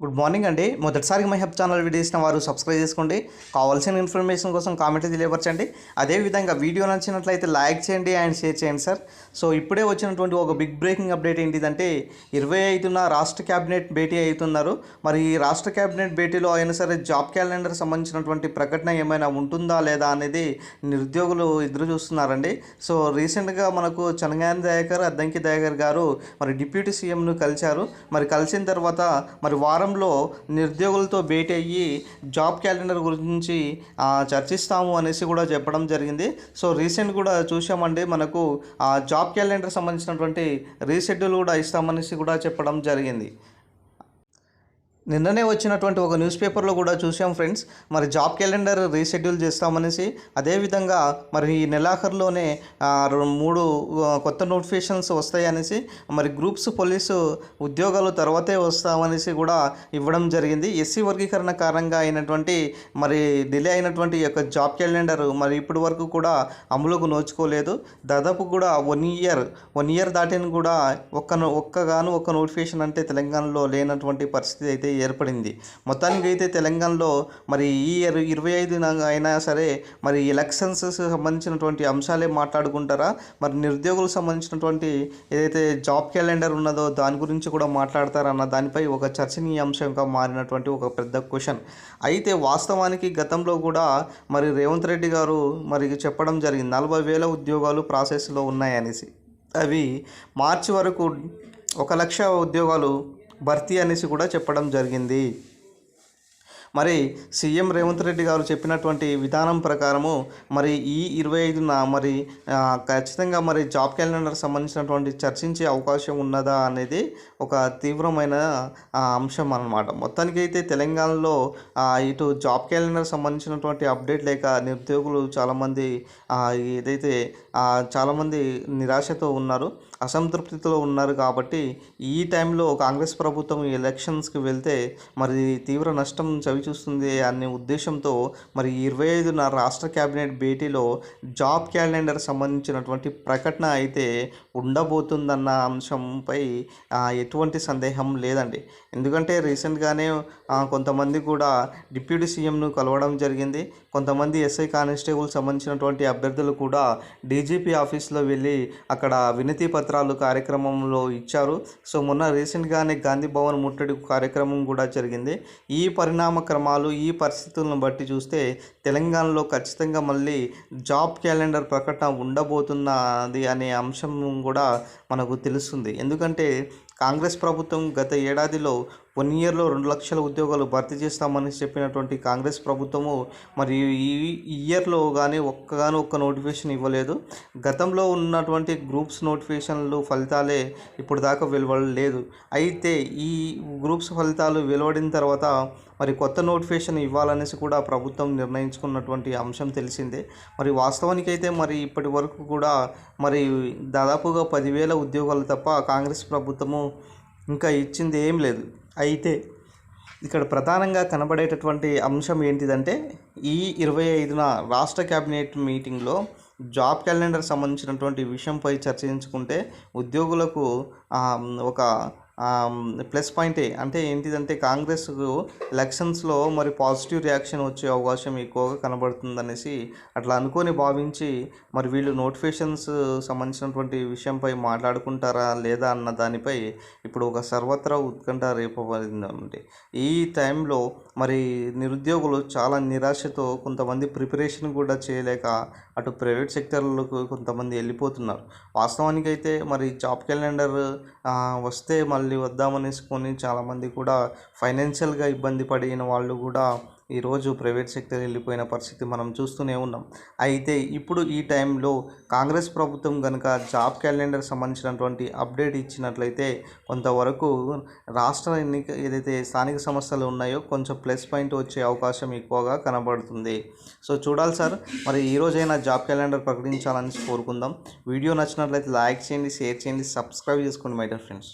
Good morning అండి. మొదటిసారి my hub channel video వారు సబ్స్క్రైబ్ చేసుకోండి. కావాల్సిన ఇన్ఫర్మేషన్ కోసం కామెంట్ తెలియపరచండి. అదేవిధంగా వీడియో నచ్చినట్లయితే లైక్ చేయండి అండ్ షేర్ చేయండి సార్. సో ఇప్పుడే వచ్చినటువంటి ఒక బిగ్ బ్రేకింగ్ అప్డేట్ ఏంటిదంటే ఇరవై ఐదున రాష్ట్ర క్యాబినెట్ భేటీ అవుతున్నారు. మరి ఈ రాష్ట్ర క్యాబినెట్ భేటీలో అయినా సరే జాబ్ క్యాలెండర్ సంబంధించినటువంటి ప్రకటన ఏమైనా ఉంటుందా లేదా అనేది నిరుద్యోగులు ఎదురు చూస్తున్నారండి. సో రీసెంట్గా మనకు చనగాని దయాకర్ అద్దంకి దయాకర్ గారు మరి డిప్యూటీ సీఎంను కలిశారు. మరి కలిసిన తర్వాత మరి వారం వారంలో నిరుద్యోగులతో భేటీ అయ్యి జాబ్ క్యాలెండర్ గురించి చర్చిస్తాము అనేసి కూడా చెప్పడం జరిగింది. సో రీసెంట్ కూడా చూసామండి మనకు ఆ జాబ్ క్యాలెండర్ సంబంధించినటువంటి రీషెడ్యూల్ కూడా ఇస్తామనేసి కూడా చెప్పడం జరిగింది. నిన్ననే వచ్చినటువంటి ఒక న్యూస్ పేపర్లో కూడా చూసాం ఫ్రెండ్స్ మరి జాబ్ క్యాలెండర్ రీషెడ్యూల్ చేస్తామనేసి అదేవిధంగా మరి ఈ నెలాఖరులోనే మూడు కొత్త నోటిఫికేషన్స్ వస్తాయనేసి మరి గ్రూప్స్ పోలీసు ఉద్యోగాలు తర్వాతే వస్తామనేసి కూడా ఇవ్వడం జరిగింది. ఎస్సీ వర్గీకరణ కారణంగా అయినటువంటి మరి డిలే అయినటువంటి యొక్క జాబ్ క్యాలెండర్ మరి ఇప్పటి వరకు కూడా అమలుకు నోచుకోలేదు. దాదాపు కూడా వన్ ఇయర్ వన్ ఇయర్ దాటిన కూడా ఒక్క ఒక్కగాను ఒక్క నోటిఫికేషన్ అంటే తెలంగాణలో లేనటువంటి పరిస్థితి అయితే ఏర్పడింది. మొత్తానికి అయితే తెలంగాణలో మరి ఈ ఇరవై ఐదు అయినా సరే మరి ఎలక్షన్స్ సంబంధించినటువంటి అంశాలే మాట్లాడుకుంటారా? మరి నిరుద్యోగులకు సంబంధించినటువంటి ఏదైతే జాబ్ క్యాలెండర్ ఉన్నదో దాని గురించి కూడా మాట్లాడతారన్న దానిపై ఒక చర్చనీయాంశంగా మారినటువంటి ఒక పెద్ద క్వశ్చన్. అయితే వాస్తవానికి గతంలో కూడా మరి రేవంత్ రెడ్డి గారు మరి చెప్పడం జరిగింది. నలభై వేల ఉద్యోగాలు ప్రాసెస్లో ఉన్నాయనేసి. అవి మార్చి వరకు ఒక లక్ష ఉద్యోగాలు భర్తీ అనేసి కూడా చెప్పడం జరిగింది. మరి సీఎం రేవంత్ రెడ్డి గారు చెప్పినటువంటి విధానం ప్రకారము మరి ఈ ఇరవై ఐదున మరి ఖచ్చితంగా మరి జాబ్ క్యాలెండర్ సంబంధించినటువంటి చర్చించే అవకాశం ఉన్నదా అనేది ఒక తీవ్రమైన అంశం అన్నమాట. మొత్తానికి అయితే తెలంగాణలో ఇటు జాబ్ క్యాలెండర్ సంబంధించినటువంటి అప్డేట్ లేక నిరుద్యోగులు చాలామంది ఏదైతే చాలామంది నిరాశతో ఉన్నారు అసంతృప్తితో ఉన్నారు కాబట్టి ఈ టైంలో కాంగ్రెస్ ప్రభుత్వం ఎలక్షన్స్కి వెళ్తే మరి తీవ్ర నష్టం చవి చూస్తుంది అనే ఉద్దేశంతో మరి ఇరవై ఐదున రాష్ట్ర కేబినెట్ భేటీలో జాబ్ క్యాలెండర్ సంబంధించినటువంటి ప్రకటన అయితే ఉండబోతుందన్న అంశంపై ఎటువంటి సందేహం లేదండి. ఎందుకంటే రీసెంట్గానే కొంతమంది కూడా డిప్యూటీ సీఎంను కలవడం జరిగింది. కొంతమంది ఎస్ఐ కానిస్టేబుల్ సంబంధించినటువంటి అభ్యర్థులు కూడా డీజీపీ ఆఫీస్లో వెళ్ళి అక్కడ వినతి పత్రాలు కార్యక్రమంలో ఇచ్చారు. సో మొన్న రీసెంట్గానే గాంధీ భవన్ ముట్టడి కార్యక్రమం కూడా జరిగింది. ఈ పరిణామ కార్యక్రమాలు ఈ పరిస్థితులను బట్టి చూస్తే తెలంగాణలో ఖచ్చితంగా మళ్ళీ జాబ్ క్యాలెండర్ ప్రకటన ఉండబోతున్నది అనే అంశం కూడా మనకు తెలుస్తుంది. ఎందుకంటే కాంగ్రెస్ ప్రభుత్వం గత ఏడాదిలో వన్ ఇయర్లో రెండు లక్షల ఉద్యోగాలు భర్తీ చేస్తామని చెప్పినటువంటి కాంగ్రెస్ ప్రభుత్వము మరి ఈ ఇయర్లో కానీ ఒక్కగానో ఒక్క నోటిఫికేషన్ ఇవ్వలేదు. గతంలో ఉన్నటువంటి గ్రూప్స్ నోటిఫికేషన్లు ఫలితాలే ఇప్పుడు దాకా వెలువడలేదు. అయితే ఈ గ్రూప్స్ ఫలితాలు వెలువడిన తర్వాత మరి కొత్త నోటిఫికేషన్ ఇవ్వాలనేసి కూడా ప్రభుత్వం నిర్ణయించుకున్నటువంటి అంశం తెలిసిందే. మరి వాస్తవానికి అయితే మరి ఇప్పటి వరకు కూడా మరి దాదాపుగా పదివేల ఉద్యోగాలు తప్ప కాంగ్రెస్ ప్రభుత్వము ఇంకా ఇచ్చింది ఏం లేదు. అయితే ఇక్కడ ప్రధానంగా కనబడేటటువంటి అంశం ఏంటిదంటే ఈ ఇరవై ఐదున రాష్ట్ర క్యాబినెట్ మీటింగ్లో జాబ్ క్యాలెండర్ సంబంధించినటువంటి విషయంపై చర్చించుకుంటే ఉద్యోగులకు ఒక ప్లస్ పాయింటే అంటే ఏంటిదంటే కాంగ్రెస్కు ఎలక్షన్స్లో మరి పాజిటివ్ రియాక్షన్ వచ్చే అవకాశం ఎక్కువగా కనబడుతుందనేసి అట్లా అనుకొని భావించి మరి వీళ్ళు నోటిఫికేషన్స్ సంబంధించినటువంటి విషయంపై మాట్లాడుకుంటారా లేదా అన్న దానిపై ఇప్పుడు ఒక సర్వత్రా ఉత్కంఠ రేపబడిందండి. ఈ టైంలో మరి నిరుద్యోగులు చాలా నిరాశతో కొంతమంది ప్రిపరేషన్ కూడా చేయలేక అటు ప్రైవేట్ సెక్టర్లకు కొంతమంది వెళ్ళిపోతున్నారు. వాస్తవానికి అయితే మరి జాబ్ క్యాలెండర్ వస్తే మళ్ళీ వద్దామనేసుకొని చాలామంది కూడా ఫైనాన్షియల్గా ఇబ్బంది పడిన వాళ్ళు కూడా ఈరోజు ప్రైవేట్ సెక్టర్ వెళ్ళిపోయిన పరిస్థితి మనం చూస్తూనే ఉన్నాం. అయితే ఇప్పుడు ఈ టైంలో కాంగ్రెస్ ప్రభుత్వం కనుక జాబ్ క్యాలెండర్ సంబంధించినటువంటి అప్డేట్ ఇచ్చినట్లయితే కొంతవరకు రాష్ట్ర ఎన్నిక ఏదైతే స్థానిక సమస్యలు ఉన్నాయో కొంచెం ప్లస్ పాయింట్ వచ్చే అవకాశం ఎక్కువగా కనబడుతుంది. సో చూడాలి సార్ మరి ఈ రోజైనా జాబ్ క్యాలెండర్ ప్రకటించాలని కోరుకుందాం. వీడియో నచ్చినట్లయితే లైక్ చేయండి షేర్ చేయండి సబ్స్క్రైబ్ చేసుకోండి మై డియర్ ఫ్రెండ్స్.